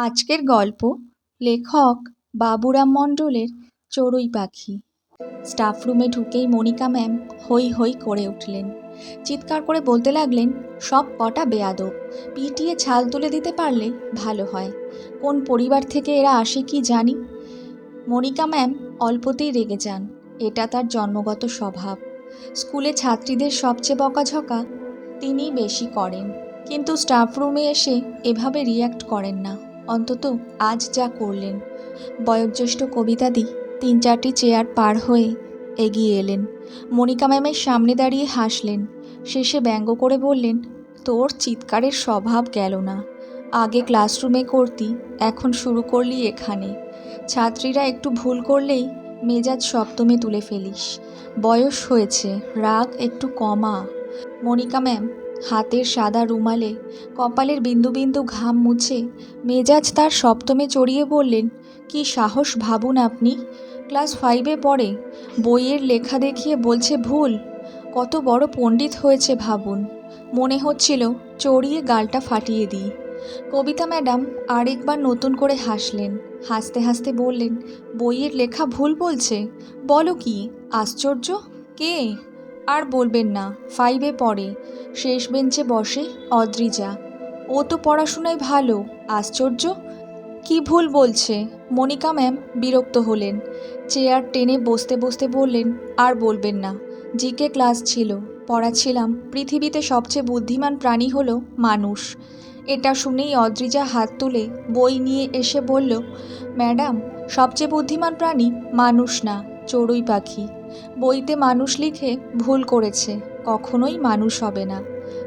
আজকের গল্প লেখক বাবুরাম মণ্ডলের চড়ুই পাখি। স্টাফ রুমে ঢুকেই মনিকা ম্যাম হই হই করে উঠলেন। চিৎকার করে বলতে লাগলেন, সব কটা বেয়াদব। পিটিয়ে ছাল তুলে দিতে পারলে ভালো হয়। কোন পরিবার থেকে এরা আসে কি জানি? মনিকা ম্যাম অল্পতেই রেগে যান। এটা তার জন্মগত স্বভাব। স্কুলে ছাত্রীদের সবচেয়ে বকাঝকা তিনি বেশি করেন। কিন্তু স্টাফ রুমে এসে এভাবে রিয়্যাক্ট করেন না। অন্তত আজ যা করলেন। বয়োজ্যেষ্ঠ কবিতাদি তিন চারটি চেয়ার পার হয়ে এগিয়ে এলেন। মনিকা ম্যামের সামনে দাঁড়িয়ে হাসলেন। শেষে ব্যঙ্গ করে বললেন, তোর চিৎকারের স্বভাব গেল না। আগে ক্লাসরুমে করতি, এখন শুরু করলি এখানে। ছাত্রীরা একটু ভুল করলেই মেজাজ সপ্তমে তুলে ফেলিস। বয়স হয়েছে, রাগ একটু কমা। মনিকা ম্যাম হাতের সাদা রুমালে কপালের বিন্দু বিন্দু ঘাম মুছে মেজাজ তার সপ্তমে চড়িয়ে বললেন, কি সাহস ভাবুন আপনি। ক্লাস ফাইভে পড়ে বইয়ের লেখা দেখিয়ে বলছে ভুল। কত বড় পণ্ডিত হয়েছে ভাবুন। মনে হচ্ছিল চড়িয়ে গালটা ফাটিয়ে দিই। কবিতা ম্যাডাম আরেকবার নতুন করে হাসলেন। হাসতে হাসতে বললেন, বইয়ের লেখা ভুল বলছে। বলো কি, আশ্চর্য? কে? আর বলবেন না, ফাইভে পড়ে। শেষ বেঞ্চে বসে অদ্রিজা। ও তো পড়াশোনায় ভালো, আশ্চর্য। কি ভুল বলছে? মনিকা ম্যাম বিরক্ত হলেন। চেয়ার টেনে বসতে বসতে বললেন, আর বলবেন না, জিকে ক্লাস ছিল, পড়াচ্ছিলাম, পৃথিবীতে সবচেয়ে বুদ্ধিমান প্রাণী হলো মানুষ। এটা শুনেই অদ্রিজা হাত তুলে বই নিয়ে এসে বলল, ম্যাডাম, সবচেয়ে বুদ্ধিমান প্রাণী মানুষ না, চড়ুই পাখি। বইতে মানুষ লিখে ভুল করেছে, কখনোই মানুষ হবে না।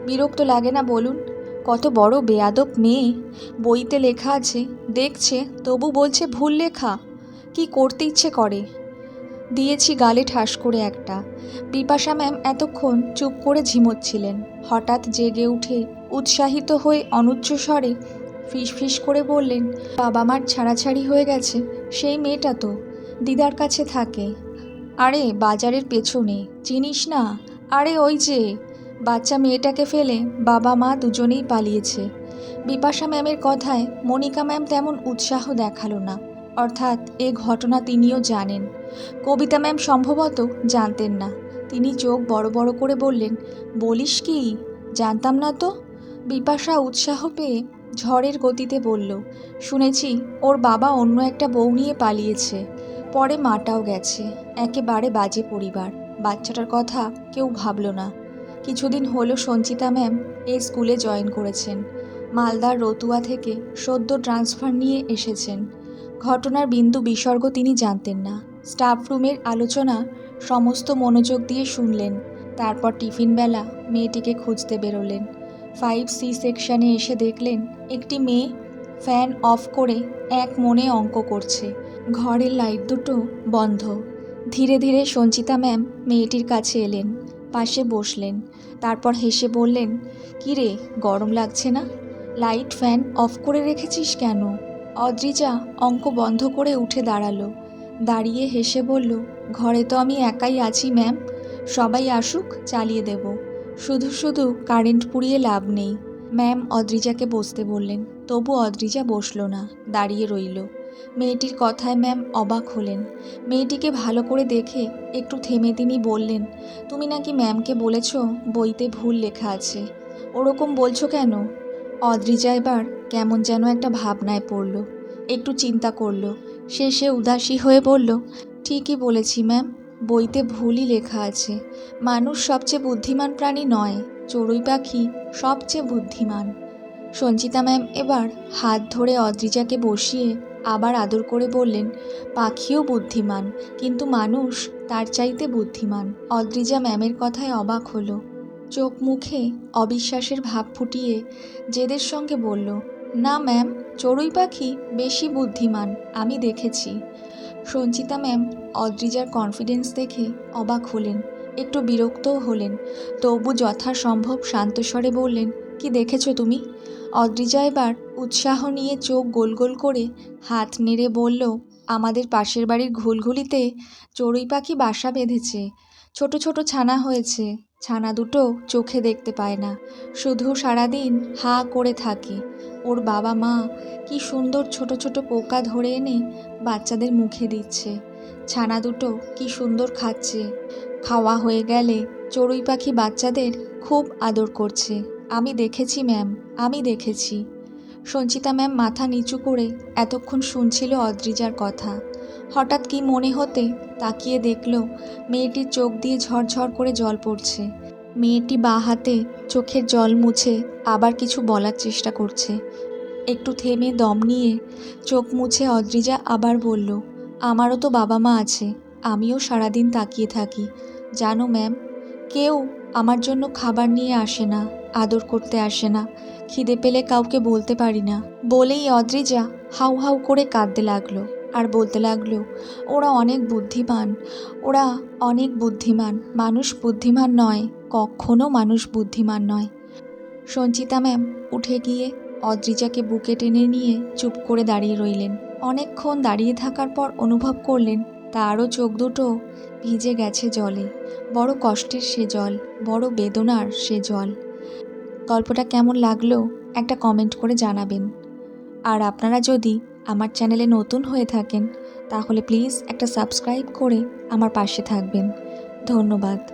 বিরক্ত লাগে না বলুন, কত বড় বেয়াদব মেয়ে। বইতে লেখা আছে, দেখছে, তবু বলছে ভুল লেখা, কি করতে ইচ্ছে করে। দিয়েছি গালে ঠাস করে একটা। বিপাশা ম্যাম এতক্ষণ চুপ করে ঝিমোচ্ছিলেন। হঠাৎ জেগে উঠে উৎসাহিত হয়ে অনুচ্চ স্বরে ফিস করে বললেন, বাবা মার ছাড়াছাড়ি হয়ে গেছে, সেই মেয়েটা তো, দিদার কাছে থাকে। আরে, বাজারের পেছনে, চিনিস না? আরে, ওই যে, বাচ্চা মেয়েটাকে ফেলে বাবা মা দুজনেই পালিয়েছে। বিপাশা ম্যামের কথায় মনিকা ম্যাম তেমন উৎসাহ দেখাল না। অর্থাৎ এ ঘটনা তিনিও জানেন। কবিতা ম্যাম সম্ভবত জানতেন না। তিনি চোখ বড় বড় করে বললেন, বলিস কি? জানতাম না তো? বিপাশা উৎসাহ পেয়ে ঝড়ের গতিতে বলল, শুনেছি, ওর বাবা অন্য একটা বউ নিয়ে পালিয়েছে। পরে মাটাও গেছে, একেবারে বাজে পরিবার। বাচ্চাটার কথা কেউ ভাবল না। কিছুদিন হলো সঞ্চিতা ম্যাম এই স্কুলে জয়েন করেছেন। মালদার রতুয়া থেকে সদ্য ট্রান্সফার নিয়ে এসেছেন। ঘটনার বিন্দু বিসর্গ তিনি জানতেন না। স্টাফ রুমের আলোচনা সমস্ত মনোযোগ দিয়ে শুনলেন। তারপর টিফিন বেলা মেয়েটিকে খুঁজতে বেরোলেন। ফাইভ সি সেকশানে এসে দেখলেন, একটি মেয়ে ফ্যান অফ করে এক মনে অঙ্ক করছে। ঘরের লাইট দুটো বন্ধ। ধীরে ধীরে সঞ্চিতা ম্যাম মেয়েটির কাছে এলেন, পাশে বসলেন, তারপর হেসে বললেন "কি রে গরম লাগছে না? লাইট ফ্যান অফ করে রেখেছিস কেন? অদ্রিজা অঙ্ক বন্ধ করে উঠে দাঁড়াল। দাঁড়িয়ে হেসে বলল, ঘরে তো আমি একাই আছি, ম্যাম। সবাই আসুক, চালিয়ে দেব। শুধু শুধু কারেন্ট পুড়িয়ে লাভ নেই। ম্যাম অদ্রিজাকে বসতে বললেন। তবু অদ্রিজা বসল না, দাঁড়িয়ে রইল। মেয়েটির কথায় ম্যাম অবাক হলেন। মেয়েটিকে ভালো করে দেখে একটু থেমে তিনি বললেন, তুমি নাকি ম্যামকে বলেছ বইতে ভুল লেখা আছে। ওরকম বলছো কেন? অদ্রিজা এবার কেমন যেন একটা ভাবনায় পড়ল, একটু চিন্তা করল। শেষে উদাসী হয়ে বলল, ঠিকই বলেছি ম্যাম, বইতে ভুলই লেখা আছে। মানুষ সবচেয়ে বুদ্ধিমান প্রাণী নয়, চড়ুই পাখি সবচেয়ে বুদ্ধিমান। সঞ্চিতা ম্যাম এবার হাত ধরে অদ্রিজাকে বসিয়ে আবার আদর করে বললেন, পাখিও বুদ্ধিমান, কিন্তু মানুষ তার চাইতে বুদ্ধিমান। অদ্রিজা ম্যামের কথায় অবাক হলো। চোখ মুখে অবিশ্বাসের ভাব ফুটিয়ে জেদের সঙ্গে বলল, না ম্যাম, চড়ুই পাখি বেশি বুদ্ধিমান, আমি দেখেছি। সঞ্চিতা ম্যাম অদ্রিজার কনফিডেন্স দেখে অবাক হলেন, একটু বিরক্তও হলেন, তবু যথাসম্ভব শান্তস্বরে বললেন, কি দেখেছ তুমি? অদ্রিজা এবার উৎসাহ নিয়ে চোখ গোল গোল করে হাত নেড়ে বলল, আমাদের পাশের বাড়ির ঘুলঘুলিতে চড়ুই পাখি বাসা বেঁধেছে। ছোট ছোট ছানা হয়েছে। ছানা দুটো চোখে দেখতে পায় না। শুধু সারাদিন হা করে থাকে। ওর বাবা মা কি সুন্দর ছোট ছোট পোকা ধরে এনে বাচ্চাদের মুখে দিচ্ছে। ছানা দুটো কি সুন্দর খাচ্ছে। খাওয়া হয়ে গেলে চড়ুই পাখি বাচ্চাদের খুব আদর করছে। আমি দেখেছি, ম্যাম, আমি দেখেছি। সঞ্চিতা ম্যাম মাথা নিচু করে এতক্ষণ শুনছিল অদ্রিজার কথা। হঠাৎ কি মনে হতে তাকিয়ে দেখল, মেয়েটির চোখ দিয়ে ঝরঝর করে জল পড়ছে। মেয়েটি বা হাতে চোখের জল মুছে আবার কিছু বলার চেষ্টা করছে। একটু থেমে দম নিয়ে চোখ মুছে অদ্রিজা আবার বলল, আমারও তো বাবা মা আছে, আমিও সারাদিন তাকিয়ে থাকি। জানো ম্যাম, কেউ আমার জন্য খাবার নিয়ে আসে না। আদর করতে আসে না। খিদে পেলে কাউকে বলতে পারি না। বলেই অদ্রিজা হাউ হাউ করে কাঁদতে লাগল আর বলতে লাগল, ওরা অনেক বুদ্ধিমান, ওরা অনেক বুদ্ধিমান। মানুষ বুদ্ধিমান নয়, কখনো মানুষ বুদ্ধিমান নয়। সঞ্চিতা ম্যাম উঠে গিয়ে অদ্রিজাকে বুকে টেনে নিয়ে চুপ করে দাঁড়িয়ে রইলেন। অনেকক্ষণ দাঁড়িয়ে থাকার পর অনুভব করলেন তারও চোখ দুটো ভিজে গেছে জলে। বড় কষ্টের সে জল, বড় বেদনার সে জল। গল্পটা কেমন লাগল, একটা কমেন্ট করে জানাবেন। আর আপনারা যদি আমার চ্যানেলে নতুন হয়ে থাকেন, তাহলে প্লিজ একটা সাবস্ক্রাইব করে আমার পাশে থাকবেন। ধন্যবাদ।